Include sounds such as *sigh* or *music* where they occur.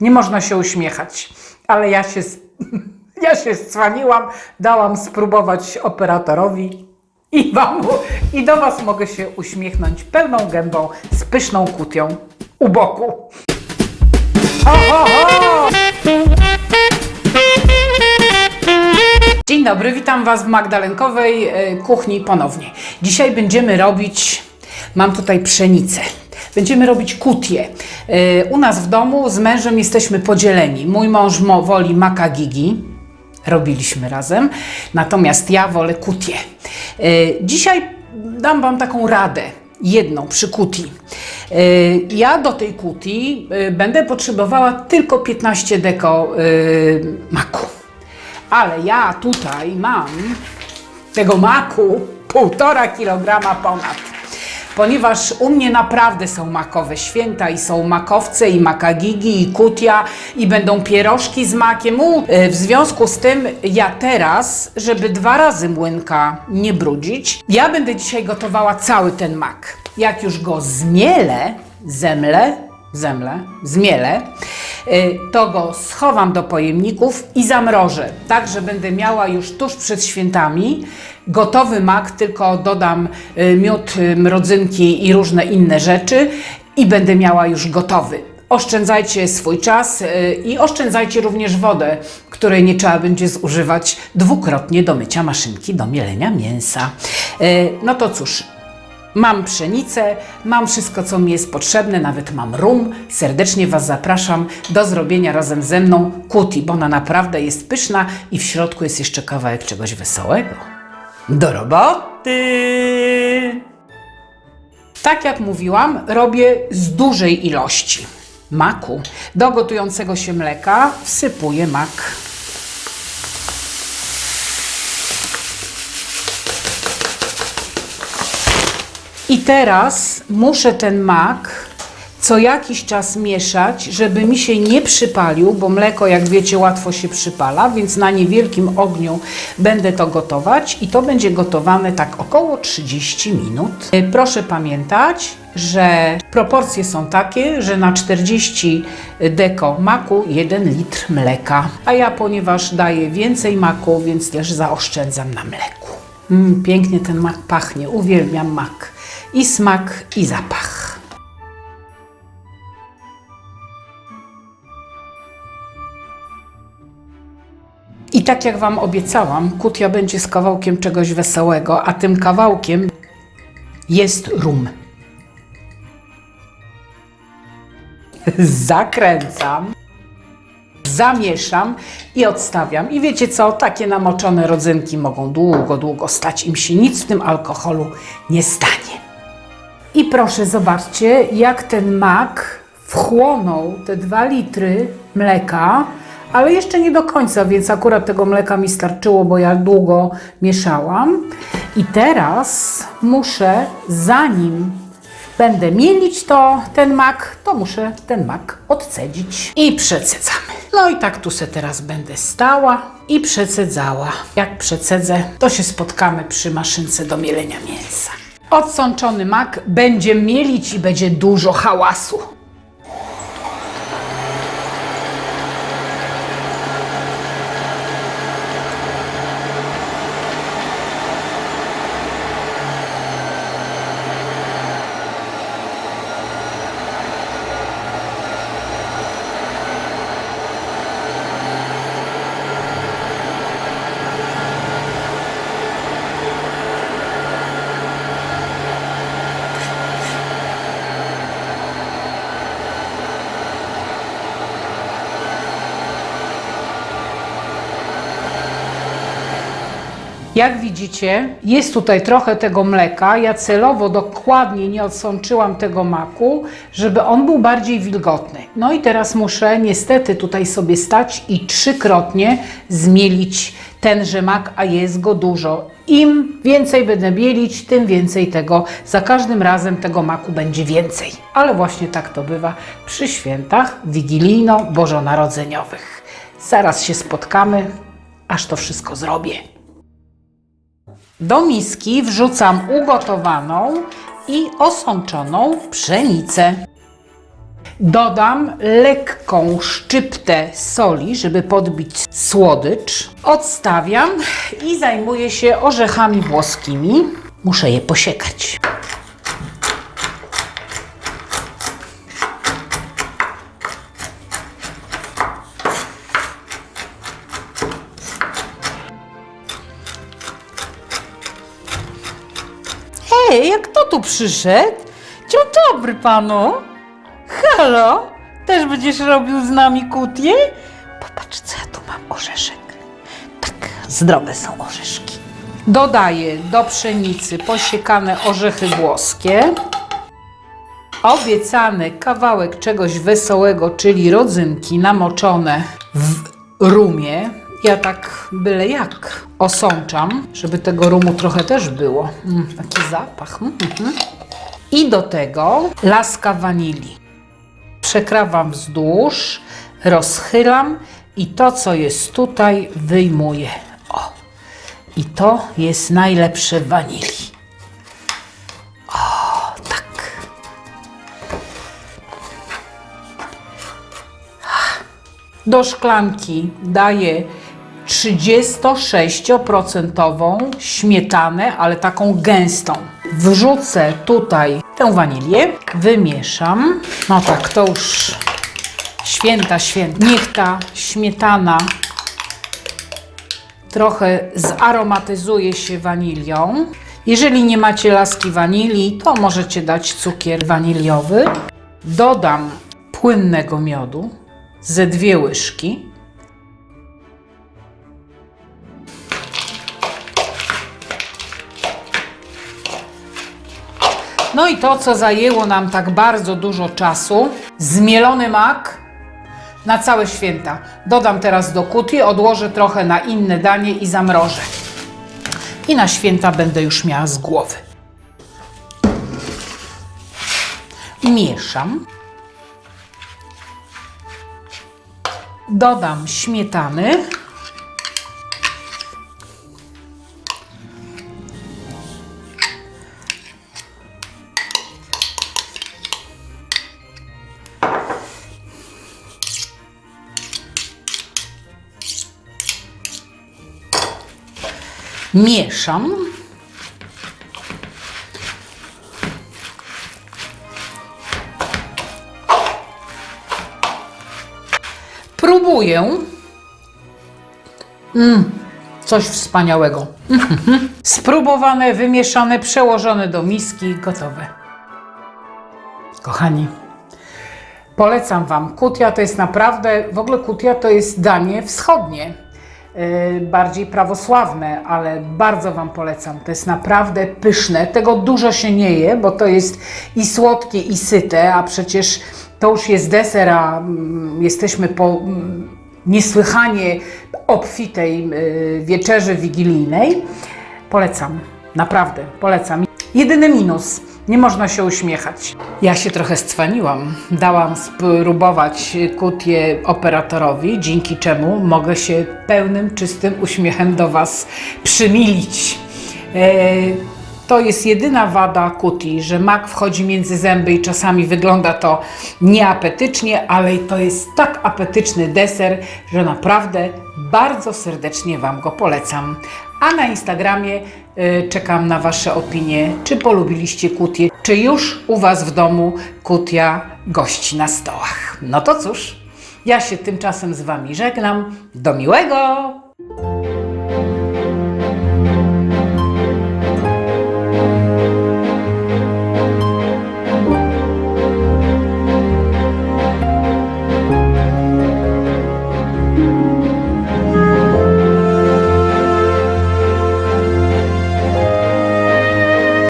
Nie można się uśmiechać, ale ja się, *laughs* ja się scwaniłam, dałam spróbować operatorowi i, wam, i do Was mogę się uśmiechnąć pełną gębą z pyszną kutią u boku. Ho, ho, ho! Dzień dobry, witam Was w Magdalenkowej e, kuchni ponownie. Dzisiaj będziemy robić, mam tutaj pszenicę. Będziemy robić kutie. E, U nas w domu z mężem jesteśmy podzieleni. Mój mąż woli maka gigi, robiliśmy razem, natomiast ja wolę kutie. E, Dzisiaj dam Wam taką radę, jedną przy kuti. E, Ja do tej kuti będę potrzebowała tylko 15 deko maku. Ale ja tutaj mam tego maku półtora kilograma ponad. Ponieważ u mnie naprawdę są makowe święta i są makowce i makagigi i kutia i będą pierożki z makiem. U, e, w związku z tym ja teraz, żeby dwa razy młynka nie brudzić, ja będę dzisiaj gotowała cały ten mak. Jak już go zmielę, zemlę, zemlę, zmielę, to go schowam do pojemników i zamrożę. Tak, że będę miała już tuż przed świętami gotowy mak, tylko dodam y, miód, y, rodzynki i różne inne rzeczy i będę miała już gotowy. Oszczędzajcie swój czas y, i oszczędzajcie również wodę, której nie trzeba będzie zużywać dwukrotnie do mycia maszynki do mielenia mięsa. Y, No to cóż, Mam pszenicę, mam wszystko, co mi jest potrzebne, nawet mam rum. Serdecznie Was zapraszam do zrobienia razem ze mną kuti, bo ona naprawdę jest pyszna i w środku jest jeszcze kawałek czegoś wesołego. Do roboty! Tak jak mówiłam, robię z dużej ilości maku. Do gotującego się mleka wsypuję mak. I teraz muszę ten mak co jakiś czas mieszać, żeby mi się nie przypalił, bo mleko, jak wiecie, łatwo się przypala, więc na niewielkim ogniu będę to gotować i to będzie gotowane tak około 30 minut. Y, Proszę pamiętać, że proporcje są takie, że na 40 deko maku 1 litr mleka. A ja, ponieważ daję więcej maku, więc też zaoszczędzam na mleku. Mm, pięknie ten mak pachnie, uwielbiam mak. I smak, i zapach. I tak jak Wam obiecałam, kutia będzie z kawałkiem czegoś wesołego, a tym kawałkiem jest rum. Zakręcam, zamieszam i odstawiam. I wiecie co? Takie namoczone rodzynki mogą długo, długo stać. Im się nic w tym alkoholu nie stanie. I proszę, zobaczcie, jak ten mak wchłonął te dwa litry mleka, ale jeszcze nie do końca, więc akurat tego mleka mi starczyło, bo ja długo mieszałam. I teraz muszę, zanim będę mielić to, ten mak, to muszę ten mak odcedzić. I przecedzamy. No i tak tu se teraz będę stała i przecedzała. Jak przecedzę, to się spotkamy przy maszynce do mielenia mięsa. Odsączony mak będzie mielić i będzie dużo hałasu. Jak widzicie, jest tutaj trochę tego mleka. Ja celowo dokładnie nie odsączyłam tego maku, żeby on był bardziej wilgotny. No i teraz muszę niestety tutaj sobie stać i trzykrotnie zmielić tenże mak, a jest go dużo. Im więcej będę bielić, tym więcej tego, za każdym razem tego maku będzie więcej. Ale właśnie tak to bywa przy świętach wigilijno-bożonarodzeniowych. Zaraz się spotkamy, aż to wszystko zrobię. Do miski wrzucam ugotowaną i osączoną pszenicę. Dodam lekką szczyptę soli, żeby podbić słodycz. Odstawiam i zajmuję się orzechami włoskimi. Muszę je posiekać. Jak kto tu przyszedł? Dzień dobry panu. Halo? Też będziesz robił z nami kutię? Popatrz, co ja tu mam orzeszek. Tak, zdrowe są orzeszki. Dodaję do pszenicy posiekane orzechy włoskie, obiecany kawałek czegoś wesołego, czyli rodzynki namoczone w rumie. Ja tak byle jak osączam, żeby tego rumu trochę też było. Mm, taki zapach. Mm, mm. I do tego laska wanilii. Przekrawam wzdłuż, rozchylam i to, co jest tutaj, wyjmuję. O. I to jest najlepsze wanilii. O, tak. Do szklanki daję 36% śmietanę, ale taką gęstą. Wrzucę tutaj tę wanilię, wymieszam. No tak, to już święta, święta. Niech ta śmietana trochę zaromatyzuje się wanilią. Jeżeli nie macie laski wanilii, to możecie dać cukier waniliowy. Dodam płynnego miodu ze dwie łyżki. No i to, co zajęło nam tak bardzo dużo czasu, zmielony mak na całe święta. Dodam teraz do kuti, odłożę trochę na inne danie i zamrożę. I na święta będę już miała z głowy. Mieszam. Dodam śmietany. Mieszam. Próbuję. Mm, coś wspaniałego. *laughs* Spróbowane, wymieszane, przełożone do miski, gotowe. Kochani, Polecam Wam. Kutia to jest naprawdę, w ogóle kutia to jest danie wschodnie, bardziej prawosławne, ale bardzo Wam polecam. To jest naprawdę pyszne. Tego dużo się nie je, bo to jest i słodkie, i syte, a przecież to już jest deser, a mm, jesteśmy po mm, niesłychanie obfitej yy, wieczerzy wigilijnej. Polecam, naprawdę polecam. Jedyny minus, nie można się uśmiechać. Ja się trochę stwaniłam. Dałam spróbować kutię operatorowi, dzięki czemu mogę się pełnym, czystym uśmiechem do Was przymilić. E, to jest jedyna wada kuti, że mak wchodzi między zęby i czasami wygląda to nieapetycznie, ale to jest tak apetyczny deser, że naprawdę bardzo serdecznie Wam go polecam. A na Instagramie y, czekam na Wasze opinie, czy polubiliście kutię, czy już u Was w domu kutia gości na stołach. No to cóż, ja się tymczasem z Wami żegnam. Do miłego!